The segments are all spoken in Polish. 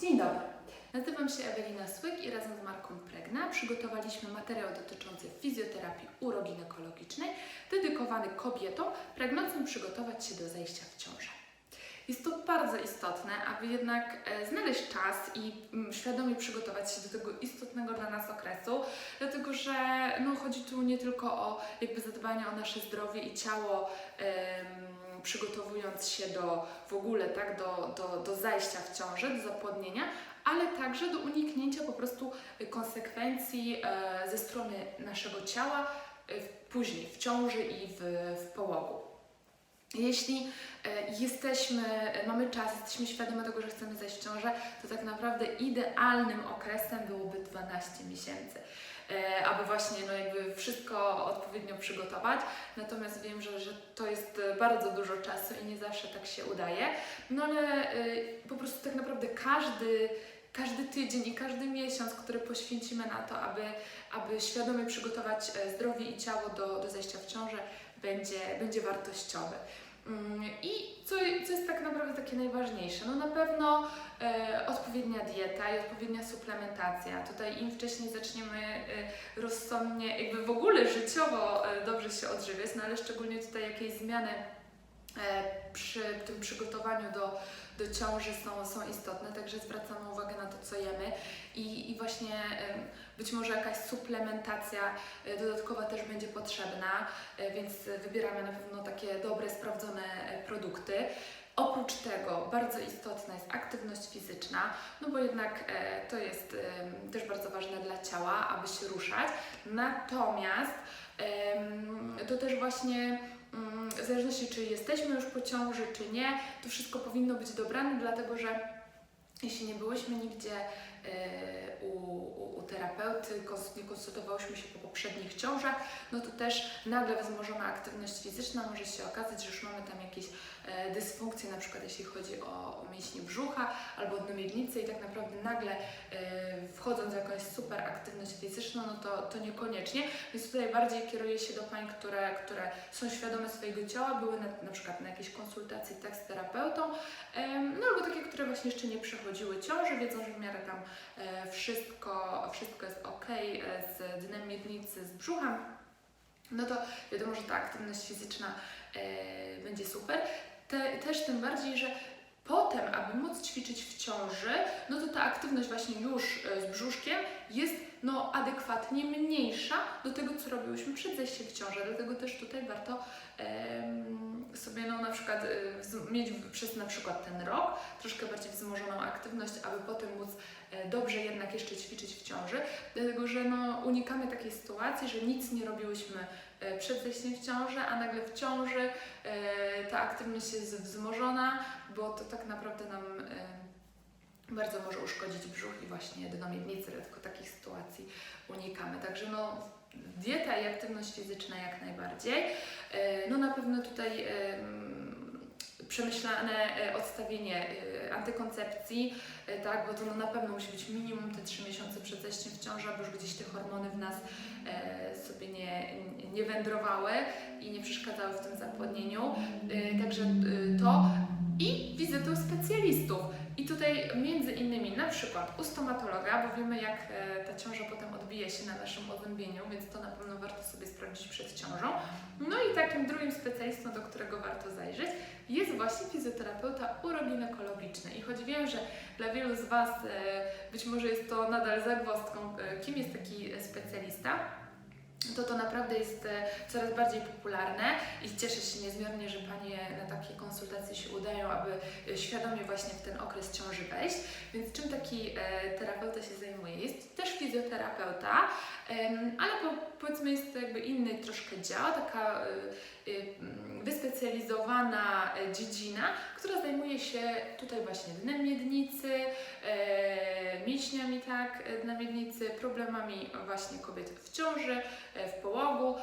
Dzień dobry. Nazywam się Ewelina Słyk i razem z Marką Pregna przygotowaliśmy materiał dotyczący fizjoterapii uroginekologicznej dedykowany kobietom pragnącym przygotować się do zajścia w ciążę. Jest to bardzo istotne, aby jednak e, znaleźć czas i mm, świadomie przygotować się do tego istotnego dla nas okresu, dlatego że no, chodzi tu nie tylko o jakby zadbanie o nasze zdrowie i ciało, em, przygotowując się do w ogóle tak, do, do, do zajścia w ciążę, do zapłodnienia, ale także do uniknięcia po prostu konsekwencji e, ze strony naszego ciała e, później w ciąży i w, w połogu. Jeśli e, jesteśmy, mamy czas, jesteśmy świadome tego, że chcemy zajść w ciążę, to tak naprawdę idealnym okresem byłoby 12 miesięcy, aby właśnie no jakby wszystko odpowiednio przygotować. Natomiast wiem, że, że to jest e, bardzo dużo czasu i nie zawsze tak się udaje. No ale e, po prostu tak naprawdę każdy, każdy tydzień i każdy miesiąc, który poświęcimy na to, aby, aby świadomie przygotować e, zdrowie i ciało do, do zajścia w ciążę, będzie, będzie wartościowy. Mm, I co, co jest tak naprawdę takie najważniejsze? No na pewno e, odpowiednia dieta i odpowiednia suplementacja. Tutaj im wcześniej zaczniemy e, rozsądnie, jakby w ogóle życiowo e, dobrze się odżywiać, no ale szczególnie tutaj jakieś zmiany przy tym przygotowaniu do, do ciąży są, są istotne, także zwracamy uwagę na to, co jemy i, i właśnie być może jakaś suplementacja e, dodatkowa też będzie potrzebna, e, więc wybieramy na pewno takie dobre, sprawdzone e, produkty. Oprócz tego bardzo istotna jest aktywność fizyczna, no bo jednak e, to jest też bardzo ważne dla ciała, aby się ruszać. Natomiast to też właśnie w zależności czy jesteśmy już po ciąży, czy nie, to wszystko powinno być dobrane, dlatego że jeśli nie byłyśmy nigdzie e, u, u, u terapeuty, nie konsultowałyśmy się po poprzednich ciążach, no to też nagle wzmożona aktywność fizyczna może się okazać, że już mamy tam jakieś e, dysfunkcje, na przykład jeśli chodzi o, o mięśnie brzucha albo dno miednicy i tak naprawdę nagle e, wchodząc w jakąś super aktywność fizyczną, no to, to niekoniecznie, więc tutaj bardziej kieruję się do pań, które, które są świadome swojego ciała, były na, na przykład na jakiejś konsultacji tak z terapeutą, No albo takie, które właśnie jeszcze nie przechodziły ciąży, wiedzą, że w miarę tam e, wszystko, wszystko jest ok z dnem miednicy, z brzuchem, no to wiadomo, że ta aktywność fizyczna e, będzie super. Te, też tym bardziej, że potem, aby móc ćwiczyć w ciąży, no to ta aktywność właśnie już e, z brzuszkiem jest no, adekwatnie mniejsza do tego, co robiłyśmy przed zejściem w ciążę. Dlatego też tutaj warto sobie no, na przykład e, mieć przez na przykład ten rok troszkę bardziej wzmożoną aktywność, aby potem móc e, dobrze jednak jeszcze ćwiczyć w ciąży, dlatego że no, unikamy takiej sytuacji, że nic nie robiłyśmy e, przed zejściem w ciążę, a nagle w ciąży e, ta aktywność jest wzmożona, bo to tak naprawdę nam e, bardzo może uszkodzić brzuch i właśnie dno miednicy, dlatego takich sytuacji unikamy. Także no, dieta i aktywność fizyczna jak najbardziej. E, No na pewno tutaj em, przemyślane e, odstawienie e, antykoncepcji, tak, bo to no na pewno musi być minimum te 3 miesiące przed zejściem w ciążę, aby już gdzieś te hormony w nas sobie nie, nie wędrowały i nie przeszkadzały w tym zapłodnieniu. Także to i wizytę specjalistów. I tutaj między innymi na przykład u stomatologa, bo wiemy jak e, ta ciąża potem odbija się na naszym ozębieniu, więc to na pewno warto sobie sprawdzić przed ciążą. No i takim drugim specjalistą, do którego warto zajrzeć, jest właśnie fizjoterapeuta uroginekologiczny. I choć wiem, że dla wielu z Was e, być może jest to nadal zagwozdką, e, kim jest taki specjalista, to to naprawdę jest e, coraz bardziej popularne i cieszę się niezmiernie, że Panie na takie konsultacje się udają, aby e, świadomie właśnie w ten okres ciąży wejść. Więc czym taki e, terapeuta się zajmuje? Jest też fizjoterapeuta, ale po, powiedzmy jest to jakby inny troszkę dział, taka e, mm, wyspecjalizowana e, dziedzina, która zajmuje się tutaj właśnie dnem miednicy, e, mięśniami tak, e, dna miednicy, problemami właśnie kobiet w ciąży, w połogu.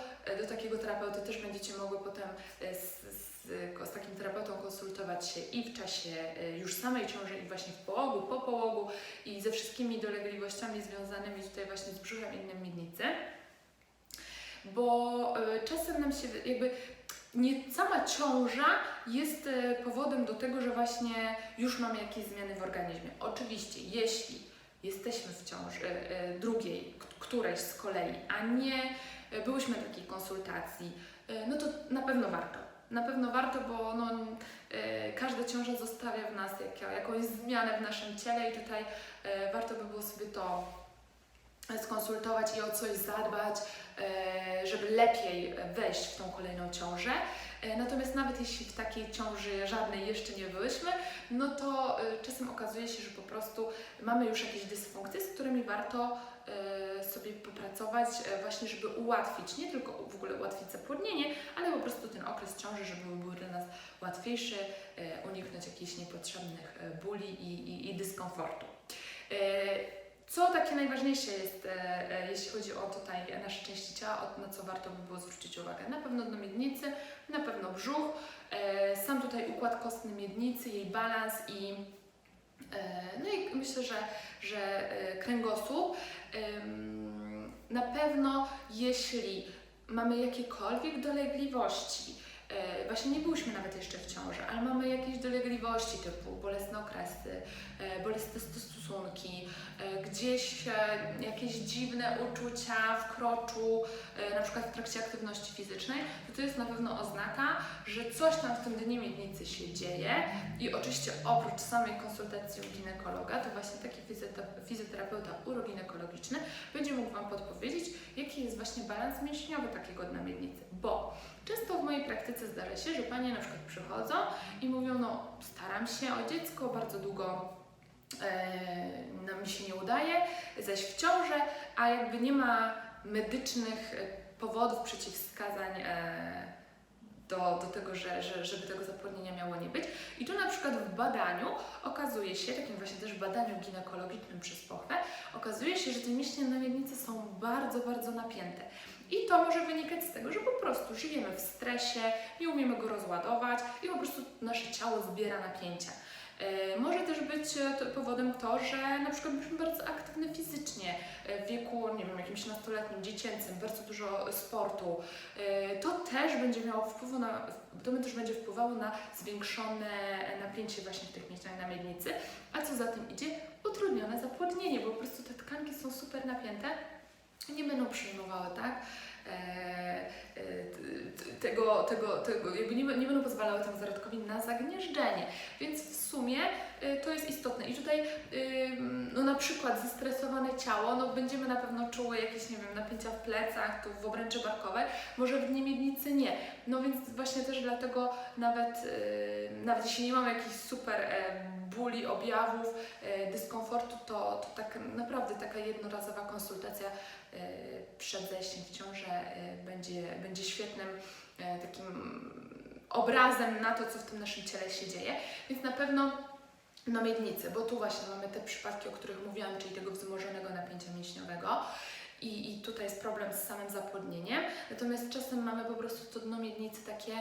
Takiego terapeuty też będziecie mogły potem e, z, z, z takim terapeutą konsultować się i w czasie e, już samej ciąży, i właśnie w połogu, po połogu i ze wszystkimi dolegliwościami związanymi tutaj właśnie z brzuchem i dnem miednicy. Bo e, czasem nam się jakby nie sama ciąża jest powodem do tego, że właśnie już mamy jakieś zmiany w organizmie. Oczywiście, jeśli jesteśmy w ciąży drugiej, którejś z kolei, a nie byłyśmy na takiej konsultacji, e, no to na pewno warto. Na pewno warto, bo no, e, każda ciąża zostawia w nas jak, jakąś zmianę w naszym ciele i tutaj e, warto by było sobie to skonsultować i o coś zadbać, e, żeby lepiej wejść w tą kolejną ciążę. E, Natomiast nawet jeśli w takiej ciąży żadnej jeszcze nie byłyśmy, no to e, czasem okazuje się, że po prostu mamy już jakieś dysfunkcje, z którymi warto e, sobie popracować właśnie, żeby ułatwić, nie tylko w ogóle ułatwić zapłodnienie, ale po prostu ten okres ciąży, żeby był dla nas łatwiejszy, uniknąć jakichś niepotrzebnych bóli i, i, i dyskomfortu. E, Co takie najważniejsze jest, e, e, jeśli chodzi o tutaj nasze części ciała, o- na co warto by było zwrócić uwagę? Na pewno dno miednicy, na pewno brzuch, e, sam tutaj układ kostny miednicy, jej balans i e, no i myślę, że, że e, kręgosłup. Ym, Na pewno jeśli mamy jakiekolwiek dolegliwości, e, właśnie nie byłyśmy nawet jeszcze w ciąży, ale mamy jakieś dolegliwości typu bolesne okresy, e, bolesne stosunki, e, gdzieś e, jakieś dziwne uczucia w kroczu, e, na przykład w trakcie aktywności fizycznej, to to jest na pewno oznaka, że coś tam w tym dnie miednicy się dzieje. I oczywiście oprócz samej konsultacji u ginekologa, to właśnie taki fizjoterapeuta uroginekologiczny będzie mógł Wam podpowiedzieć, jaki jest właśnie balans mięśniowy takiego dna miednicy, bo Często w mojej praktyce zdarza się, że panie na przykład przychodzą i mówią, no staram się o dziecko, bardzo długo e, mi się nie udaje zejść w ciążę, a jakby nie ma medycznych e, powodów, przeciwwskazań e, do, do tego, że, że, żeby tego zapłodnienia miało nie być. I tu na przykład w badaniu okazuje się, takim właśnie też badaniu ginekologicznym przez pochwę, okazuje się, że te mięśnie na są bardzo, bardzo napięte. I to może wynikać z tego, że po prostu żyjemy w stresie, nie umiemy go rozładować i po prostu nasze ciało zbiera napięcia. E, Może też być e, powodem to, że na przykład byliśmy bardzo aktywne fizycznie e, w wieku, nie wiem, jakimś nastoletnim, dziecięcym, bardzo dużo sportu. To też będzie miało wpływu na, to też będzie wpływało na zwiększone napięcie właśnie w tych mięśniach na miednicy, a co za tym idzie, utrudnione zapłodnienie, bo po prostu te tkanki są super napięte nie będą przyjmowały, tak? E, e, tego, tego, tego, jakby nie, nie będą pozwalały temu zarodkowi na zagnieżdżenie. Więc w sumie to jest istotne. I tutaj y, no na przykład zestresowane ciało, no będziemy na pewno czuły jakieś, nie wiem, napięcia w plecach, tu w obręczy barkowej, może w dnie miednicy nie. No więc właśnie też dlatego nawet, y, nawet jeśli nie mamy jakichś super e, bóli, objawów, e, dyskomfortu, to, to tak naprawdę taka jednorazowa konsultacja e, przed zejściem w ciążę będzie, będzie świetnym takim obrazem na to, co w tym naszym ciele się dzieje. Więc na pewno na miednicy, bo tu właśnie mamy te przypadki, o których mówiłam, czyli tego wzmożonego napięcia mięśniowego. I, I tutaj jest problem z samym zapłodnieniem. Natomiast czasem mamy po prostu to dno miednicy takie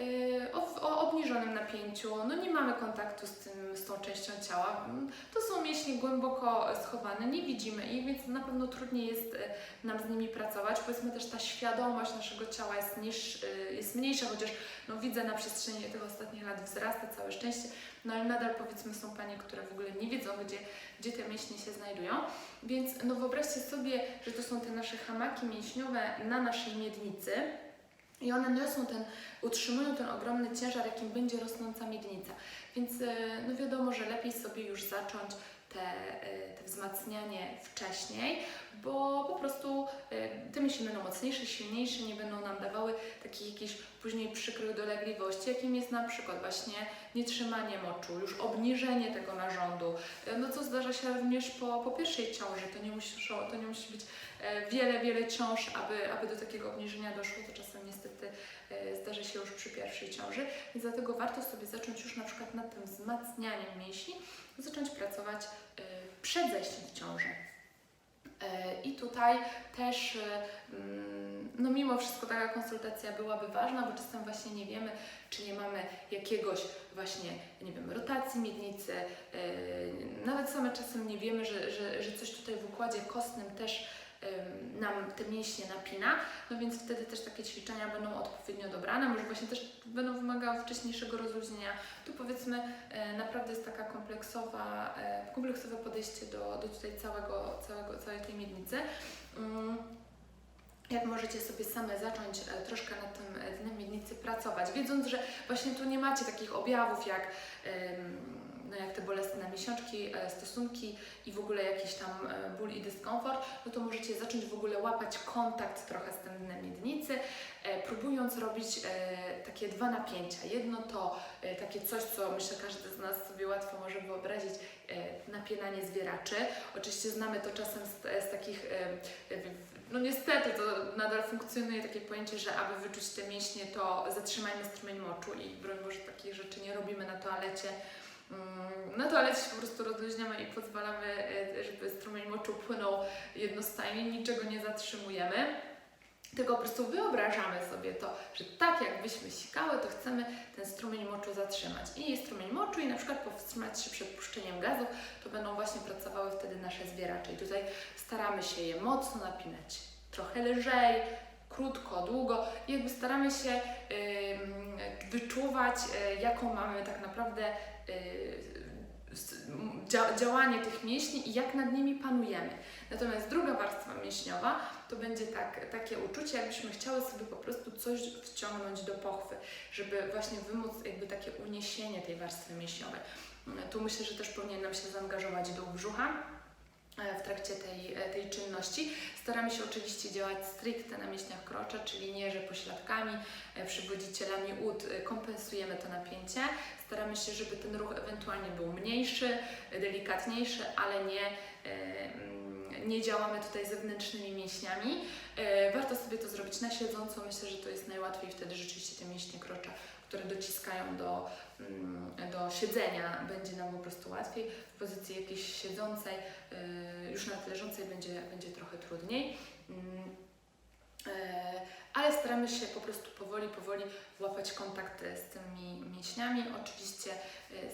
yy, o, o obniżonym napięciu. No nie mamy kontaktu z, tym, z tą częścią ciała. To są mięśnie głęboko schowane, nie widzimy ich, więc na pewno trudniej jest y, nam z nimi pracować. Powiedzmy też ta świadomość naszego ciała jest, niż, y, jest mniejsza, chociaż no, widzę na przestrzeni tych ostatnich lat wzrasta całe szczęście, no ale nadal powiedzmy są panie, które w ogóle nie wiedzą, gdzie, gdzie te mięśnie się znajdują. Więc no wyobraźcie sobie, że to są te nasze hamaki mięśniowe na naszej miednicy i one niosą ten, utrzymują ten ogromny ciężar, jakim będzie rosnąca miednica. Więc e, no wiadomo, że lepiej sobie już zacząć te, e, te wzmacnianie wcześniej, bo po prostu e, te mięśnie będą mocniejsze, silniejsze, nie będą nam dawały takich jakichś później przykrych dolegliwości, jakim jest na przykład właśnie nietrzymanie moczu, już obniżenie tego narządu, zdarza się również po, po pierwszej ciąży, to nie, musi, to nie musi być e, wiele, wiele ciąż, aby, aby do takiego obniżenia doszło, to czasem niestety e, zdarza się już przy pierwszej ciąży, więc dlatego warto sobie zacząć już na przykład nad tym wzmacnianiem mięśni, zacząć pracować e, przed zejściem w ciążę. E, I tutaj też, e, mm, no mimo wszystko taka konsultacja byłaby ważna, bo czasem właśnie nie wiemy, czy nie mamy jakiegoś właśnie, nie wiem, rotacji miednicy, e, nawet same czasem nie wiemy, że, że, że coś tutaj w układzie kostnym też nam te mięśnie napina, no więc wtedy też takie ćwiczenia będą odpowiednio dobrane, może właśnie też będą wymagały wcześniejszego rozluźnienia. Tu powiedzmy e, naprawdę jest taka kompleksowa, e, kompleksowe podejście do, do tutaj całego, całego, całej tej miednicy. Mm, jak możecie sobie same zacząć e, troszkę nad tym dnem miednicy pracować, wiedząc, że właśnie tu nie macie takich objawów jak, jak te bolesne miesiączki, e, stosunki i w ogóle jakiś tam e, ból i dyskomfort, no to możecie zacząć w ogóle łapać kontakt trochę z tym dnem miednicy, e, próbując robić takie dwa napięcia. Jedno to takie coś, co myślę każdy z nas sobie łatwo może wyobrazić, e, napinanie zwieraczy. Oczywiście znamy to czasem z, z takich no niestety to nadal funkcjonuje takie pojęcie, że aby wyczuć te mięśnie, to zatrzymajmy strumień moczu i broń Boże takich rzeczy nie robimy na toalecie. Mm, Na toalecie się po prostu rozluźniamy i pozwalamy, e, żeby strumień moczu płynął jednostajnie, niczego nie zatrzymujemy. Tylko po prostu wyobrażamy sobie to, że tak jakbyśmy sikały, to chcemy ten strumień moczu zatrzymać. I strumień moczu i na przykład powstrzymać się przed puszczeniem gazów, to będą właśnie pracowały wtedy nasze zwieracze. I tutaj staramy się je mocno napinać, trochę lżej, krótko, długo i jakby staramy się ym, wyczuwać, y, jaką mamy tak naprawdę y, m, dzia- działanie tych mięśni i jak nad nimi panujemy. Natomiast druga warstwa mięśniowa to będzie tak, takie uczucie, jakbyśmy chciały sobie po prostu coś wciągnąć do pochwy, żeby właśnie wymóc jakby takie uniesienie tej warstwy mięśniowej. Tu myślę, że też powinienem się zaangażować do brzucha e, w trakcie tej, e, tej czynności. Staramy się oczywiście działać stricte na mięśniach krocza, czyli nie, że pośladkami, e, przywodzicielami ud e, kompensujemy to napięcie. Staramy się, żeby ten ruch ewentualnie był mniejszy, e, delikatniejszy, ale nie, e, nie działamy tutaj zewnętrznymi mięśniami. E, Warto sobie to zrobić na siedząco. Myślę, że to jest najłatwiej wtedy rzeczywiście te mięśnie krocza, które dociskają do, mm, do siedzenia, będzie nam po prostu łatwiej. W pozycji jakiejś siedzącej, e, już nawet leżącej będzie, będzie trochę trudniej. E, Ale staramy się po prostu powoli, powoli łapać kontakt z tymi mięśniami. Oczywiście e,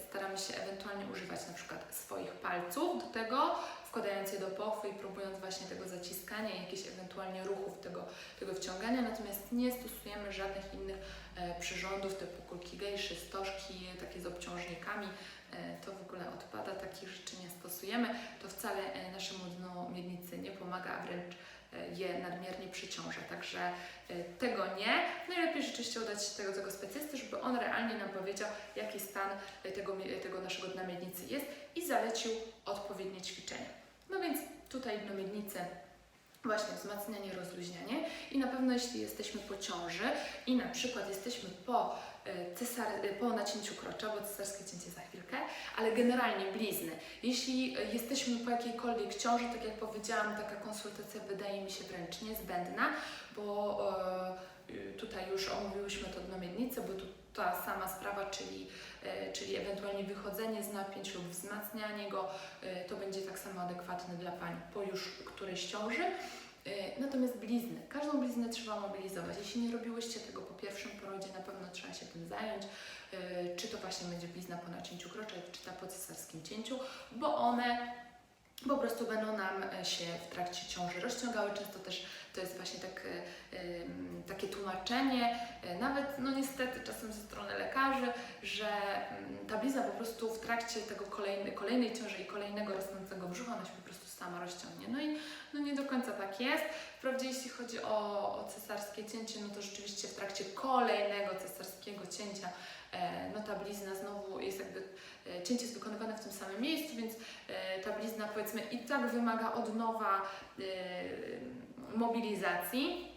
staramy się ewentualnie używać na przykład swoich palców do tego, wkładając je do pochwy i próbując właśnie tego zaciskania, i jakichś ewentualnie ruchów tego, tego wciągania, natomiast nie stosujemy żadnych innych e, przyrządów typu kulki gejszy, stożki, takie z obciążnikami. To w ogóle odpada, takich rzeczy nie stosujemy. To wcale naszemu dnu miednicy nie pomaga, a wręcz je nadmiernie przyciąża. Także e, tego nie. Najlepiej rzeczywiście udać się tego, tego specjalisty, żeby on realnie nam powiedział, jaki stan e, tego, tego naszego dna miednicy jest i zalecił odpowiednie ćwiczenia. No więc tutaj dno miednicy właśnie wzmacnianie, rozluźnianie i na pewno jeśli jesteśmy po ciąży i na przykład jesteśmy po, e, cesar, e, po nacięciu krocza, bo cesarskie cięcie za chwilkę, ale generalnie blizny. Jeśli e, jesteśmy po jakiejkolwiek ciąży, tak jak powiedziałam, taka konsultacja wydaje mi się wręcz niezbędna, bo tutaj już omówiłyśmy to dno miednicy, bo tu ta sama sprawa, czyli, czyli ewentualnie wychodzenie z napięć lub wzmacnianie go, e, to będzie tak samo adekwatne dla pań po już którejś ciąży. E, Natomiast blizny, każdą bliznę trzeba mobilizować. Jeśli nie robiłyście tego po pierwszym porodzie, na pewno trzeba się tym zająć. E, Czy to właśnie będzie blizna po nacięciu krocza, czy ta po cesarskim cięciu, bo one po prostu będą nam e, się w trakcie ciąży rozciągały. Często też to jest właśnie tak, e, takie tłumaczenie, e, nawet no niestety czasem ze strony lekarzy, że mm, ta blizna po prostu w trakcie tego kolejnej, kolejnej ciąży i kolejnego rosnącego brzucha ona się po prostu sama rozciągnie. No i no nie do końca tak jest. Wprawdzie jeśli chodzi o, o cesarskie cięcie, no to rzeczywiście w trakcie kolejnego cesarskiego cięcia e, no ta blizna znowu jest jakby, e, cięcie jest wykonywane w tym samym miejscu, więc e, ta blizna powiedzmy i tak wymaga od nowa e, mobilizacji.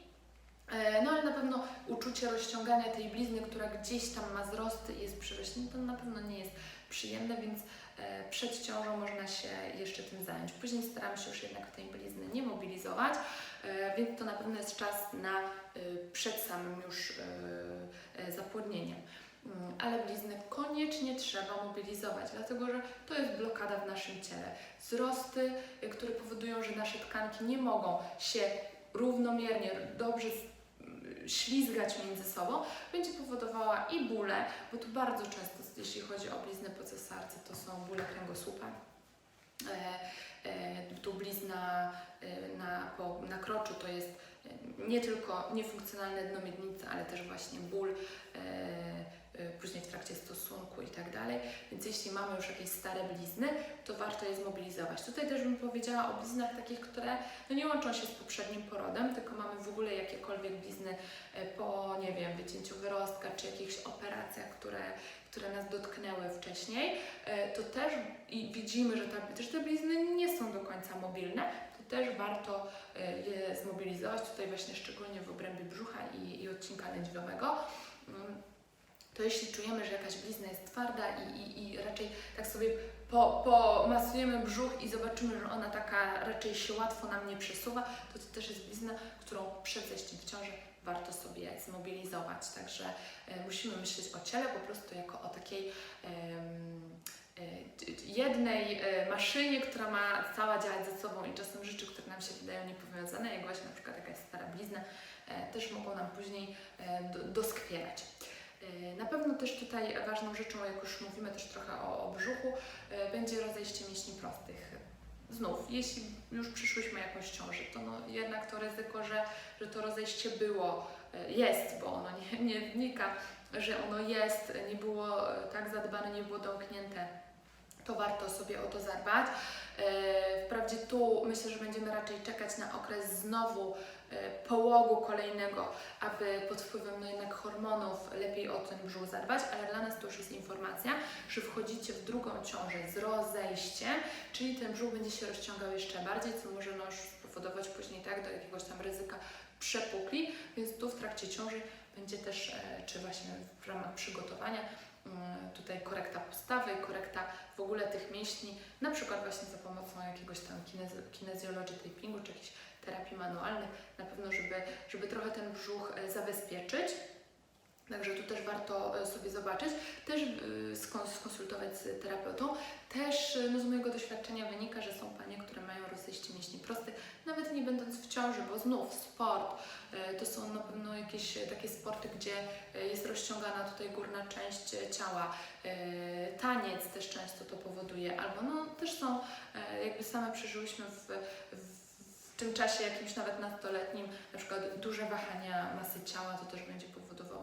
E, No ale na pewno uczucie rozciągania tej blizny, która gdzieś tam ma wzrosty i jest przyrośnięta, to na pewno nie jest przyjemne, więc przed ciążą można się jeszcze tym zająć. Później staram się już jednak tej blizny nie mobilizować, e, więc to na pewno jest czas na e, przed samym już e, e, zapłodnieniem. Mm, Ale bliznę koniecznie trzeba mobilizować, dlatego że to jest blokada w naszym ciele. Wzrosty, które powodują, że nasze tkanki nie mogą się równomiernie, dobrze ślizgać między sobą, będzie powodowała i bóle, bo tu bardzo często, jeśli chodzi o bliznę po cesarce, to są bóle kręgosłupa. E, e, tu blizna e, na, po, nie tylko niefunkcjonalne dno miednicy, ale też właśnie ból, później w trakcie stosunku i tak dalej. Więc jeśli mamy już jakieś stare blizny, to warto je zmobilizować. Tutaj też bym powiedziała o bliznach takich, które no nie łączą się z poprzednim porodem, tylko mamy w ogóle jakiekolwiek blizny e, po, nie wiem, wycięciu wyrostka, czy jakichś operacjach, które, które nas dotknęły wcześniej, e, to też i widzimy, że, ta, że te blizny nie są do końca mobilne, to też warto je zmobilizować, tutaj właśnie szczególnie w obrębie brzucha i, i odcinka lędźwiowego. To jeśli czujemy, że jakaś blizna jest twarda i, i, i raczej tak sobie po, pomasujemy brzuch i zobaczymy, że ona taka raczej się łatwo nam nie przesuwa, to to też jest blizna, którą przed zejściem w ciąży warto sobie zmobilizować. Także e, musimy myśleć o ciele po prostu jako o takiej em, e, jednej e, maszynie, która ma cała działać ze sobą i czasem rzeczy, które nam się wydają niepowiązane, jak właśnie na przykład jakaś stara blizna, e, też mogą nam później e, do, doskwierać. E, Na pewno też tutaj ważną rzeczą, jak już mówimy też trochę o, o brzuchu, e, będzie rozejście mięśni prostych. Znów, jeśli już przyszłyśmy jakąś ciąży, to no jednak to ryzyko, że, że to rozejście było, e, jest, bo ono nie, nie wnika, że ono jest, nie było tak zadbane, nie było domknięte, to warto sobie o to zadbać. E, Wprawdzie tu myślę, że będziemy raczej czekać na okres znowu e, połogu kolejnego, aby pod wpływem no jednak hormonów lepiej o ten brzuch zadbać, ale dla nas to już jest informacja, że wchodzicie w drugą ciążę z rozejściem, czyli ten brzuch będzie się rozciągał jeszcze bardziej, co może no już spowodować później tak do jakiegoś tam ryzyka przepukli, więc tu w trakcie ciąży będzie też, e, czy właśnie w ramach przygotowania, tutaj korekta postawy, korekta w ogóle tych mięśni, na przykład właśnie za pomocą jakiegoś tam kinez- kinezjologii tapingu, czy jakichś terapii manualnych, na pewno, żeby, żeby trochę ten brzuch e, zabezpieczyć. Także tu też warto e, sobie zobaczyć, też e, skon- skonsultować z terapeutą. Też e, no z mojego doświadczenia wynika, że są panie, które mają rozejście mięśni prostych, nawet nie będąc w ciąży, bo znów sport, to są na pewno jakieś takie sporty, gdzie jest rozciągana tutaj górna część ciała. Taniec też często to powoduje, albo no też są, jakby same przeżyłyśmy w, w w tym czasie jakimś nawet nastoletnim, na przykład duże wahania masy ciała, to też będzie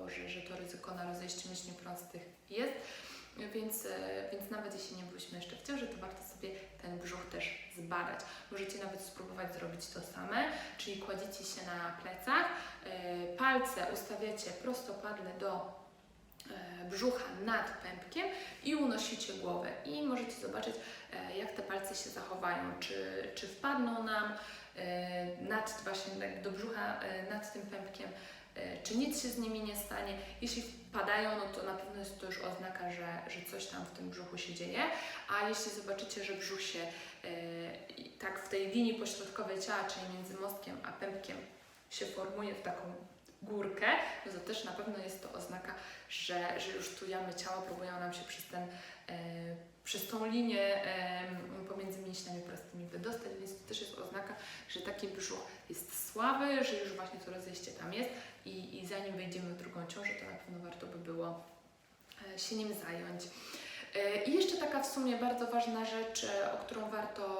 że, że to ryzyko na rozejście mięśni prostych jest. Więc, e, więc nawet jeśli nie byliśmy jeszcze w ciąży, to warto sobie ten brzuch też zbadać. Możecie nawet spróbować zrobić to same, czyli kładziecie się na plecach, e, palce ustawiacie prostopadle do e, brzucha nad pępkiem i unosicie głowę. I możecie zobaczyć, jak te palce się zachowają, czy, czy wpadną nam nad właśnie tak do brzucha, nad tym pępkiem, czy nic się z nimi nie stanie. Jeśli wpadają, no to na pewno jest to już oznaka, że, że coś tam w tym brzuchu się dzieje, a jeśli zobaczycie, że brzuch się e, i tak w tej linii pośrodkowej ciała, czyli między mostkiem a pępkiem się formuje w taką górkę, no to też na pewno jest to oznaka, że, że już tu jamy ciała próbują nam się przez ten, e, przez tą linię pomiędzy mięśniami prostymi wydostać, więc to też jest oznaka, że taki brzuch jest słaby, że już właśnie to rozejście tam jest i, i zanim wejdziemy w drugą ciążę, to na pewno warto by było e, się nim zająć. E, I jeszcze taka w sumie bardzo ważna rzecz, e, o którą warto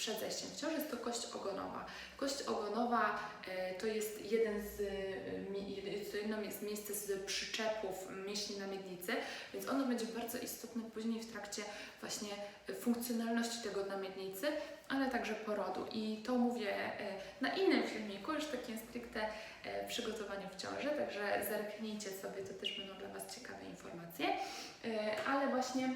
przed zejściem w ciążę, jest to kość ogonowa. Kość ogonowa e, to jest jeden z, e, jest to jedno z miejsce z przyczepów mięśni na miednicy, więc ono będzie bardzo istotne później w trakcie właśnie funkcjonalności tego dna miednicy, ale także porodu. I to mówię e, na innym filmiku, już takim stricte przygotowaniu w ciąży, także zerknijcie sobie, to też będą dla Was ciekawe informacje. Ale właśnie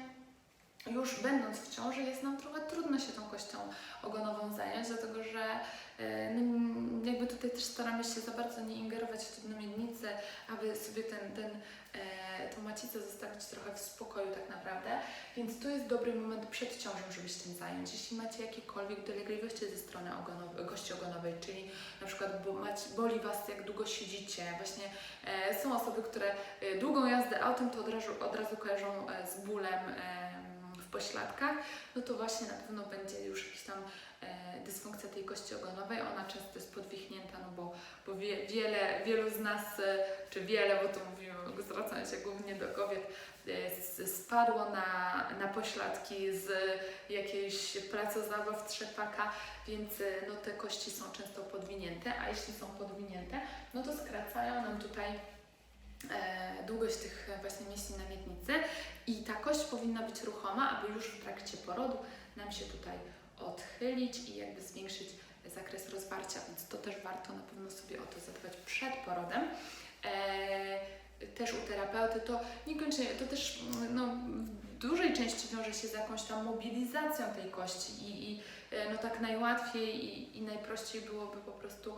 już będąc w ciąży jest nam trochę trudno się tą kością ogonową zająć, dlatego że e, no, jakby tutaj też staramy się za bardzo nie ingerować w tę miednicę, aby sobie ten, ten, e, tą macicę zostawić trochę w spokoju tak naprawdę. Więc tu jest dobry moment przed ciążą, żeby się tym zająć. Jeśli macie jakiekolwiek dolegliwości ze strony ogonowej, kości ogonowej, czyli na przykład bo macie, boli Was jak długo siedzicie, właśnie e, są osoby, które długą jazdę autem to od razu, od razu kojarzą z bólem pośladkach, no to właśnie na pewno będzie już jakiś tam e, dysfunkcja tej kości ogonowej. Ona często jest podwichnięta, no bo, bo wie, wiele, wielu z nas, e, czy wiele, bo tu mówimy, zwracam się głównie do kobiet, e, spadło na, na pośladki z jakiejś pracozabaw trzepaka, więc e, no, te kości są często podwinięte, a jeśli są podwinięte, no to skracają nam tutaj długość tych e, właśnie mięśni na miednicy i ta kość powinna być ruchoma, aby już w trakcie porodu nam się tutaj odchylić i jakby zwiększyć zakres rozwarcia, więc to też warto na pewno sobie o to zadbać przed porodem. E, też u terapeuty to niekoniecznie, to też no, w dużej części wiąże się z jakąś tam mobilizacją tej kości i, i e, no tak najłatwiej i, i najprościej byłoby po prostu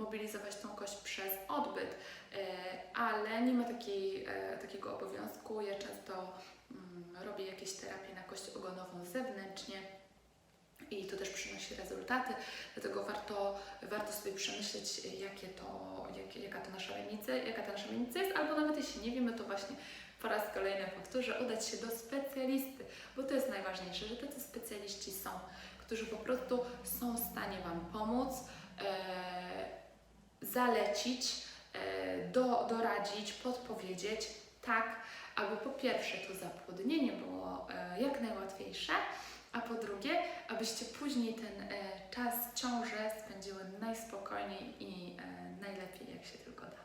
mobilizować tą kość przez odbyt, E, ale nie ma takiej, e, takiego obowiązku. Ja często mm, robię jakieś terapie na kość ogonową zewnętrznie i to też przynosi rezultaty, dlatego warto, warto sobie przemyśleć, jakie to, jak, jaka to nasza miednica, jaka ta nasza miednica jest, albo nawet jeśli nie wiemy, to właśnie po raz kolejny powtórzę, udać się do specjalisty, bo to jest najważniejsze, że tacy specjaliści są, którzy po prostu są w stanie Wam pomóc, e, zalecić, e, do, doradzić, podpowiedzieć, tak, aby po pierwsze to zapłodnienie było e, jak najłatwiejsze, a po drugie, abyście później ten e, czas ciąży spędziły najspokojniej i najlepiej, jak się tylko da.